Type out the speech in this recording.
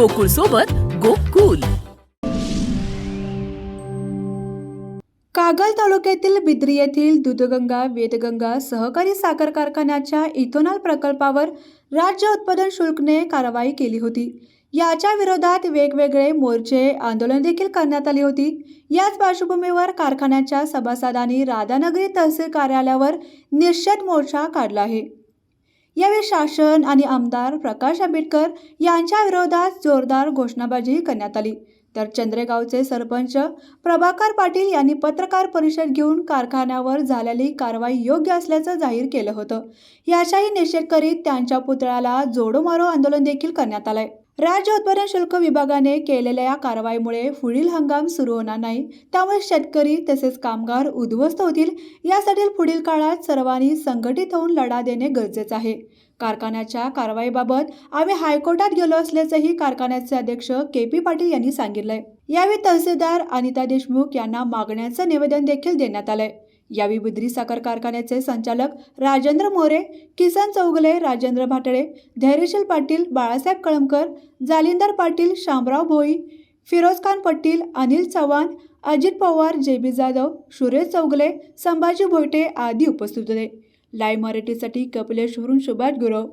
गोकुळ सोबत गोकुल. कागल तालुक्यातील बिद्री येथील दूधगंगा वेदगंगा सहकारी साखर कारखान्याच्या इथोनॉल प्रकल्पावर राज्य उत्पादन शुल्कने कारवाई केली होती. याच्या विरोधात वेगवेगळे मोर्चे आंदोलन देखील करण्यात आली होती. याच पार्श्वभूमीवर कारखान्याच्या सभासदांनी राधानगरी तहसील कार्यालयावर निषेध मोर्चा काढला आहे. शासन आणि आमदार प्रकाश आंबेडकर यांच्या विरोधात जोरदार घोषणाबाजीही करण्यात आली. तर चंद्रेगावचे सरपंच प्रभाकर पाटील यांनी पत्रकार परिषद घेऊन कारखान्यावर झालेली कारवाई योग्य असल्याचं जाहीर केलं होतं. याचाही निषेध करीत त्यांच्या पुतळ्याला जोडो मारो आंदोलन देखील करण्यात आलंय. राज्य उत्पादन शुल्क विभागाने केलेल्या या कारवाईमुळे पुढील हंगाम सुरू होणार नाही. त्यामुळे शेतकरी तसेच कामगार उद्ध्वस्त होतील. यासाठी पुढील काळात सर्वांनी संघटित होऊन लढा देणे गरजेचं आहे. कारखान्याच्या कारवाईबाबत आम्ही हायकोर्टात गेलो असल्याचंही कारखान्याचे अध्यक्ष के पी पाटील यांनी सांगितलंय. यावेळी तहसीलदार अनिता देशमुख यांना मागण्याचं निवेदन देखील देण्यात आलंय. यावेळी बुद्री साखर कारखान्याचे संचालक राजेंद्र मोरे किसन चौगले राजेंद्र भाटळे धैर्यशील पाटील बाळासाहेब कळमकर जालिंदर पाटील शामराव भोई फिरोज खान पाटील अनिल चव्हाण अजित पवार जे बी जाधव सुरेश चौगले संभाजी भोयटे आदी उपस्थित होते. लाईव्ह मराठीसाठी कपिलेश्वरून सुभाष गुरव.